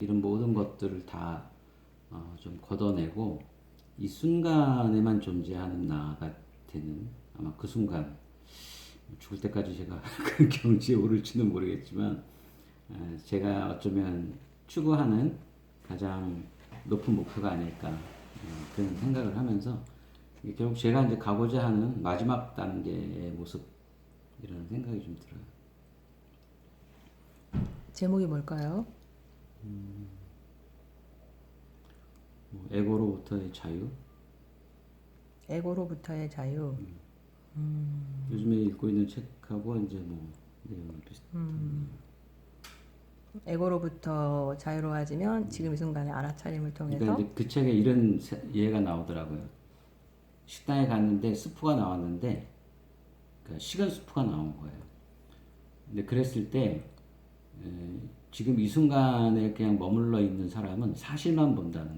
이런 모든 것들을 다 어, 좀 걷어내고 이 순간에만 존재하는 나가 되는 아마 그 순간 죽을 때까지 제가 그 경지에 오를지는 모르겠지만 어, 제가 어쩌면 추구하는 가장 높은 목표가 아닐까 어, 그런 생각을 하면서 결국 제가 이제 가고자 하는 마지막 단계의 모습 이런 생각이 좀 들어요. 제목이 뭘까요? 뭐 에고로부터의 자유. 에고로부터의 자유. 요즘에 읽고 있는 책하고 이제 뭐 내용이 비슷. 에고로부터 자유로워지면 지금 이 순간의 알아차림을 통해서 그러니까 그 책에 이런 세- 예가 나오더라고요. 식당에 갔는데 스프가 나왔는데 그러니까 식은 스프가 나온 거예요. 근데 그랬을 때 에, 지금 이 순간에 그냥 머물러 있는 사람은 사실만 본다는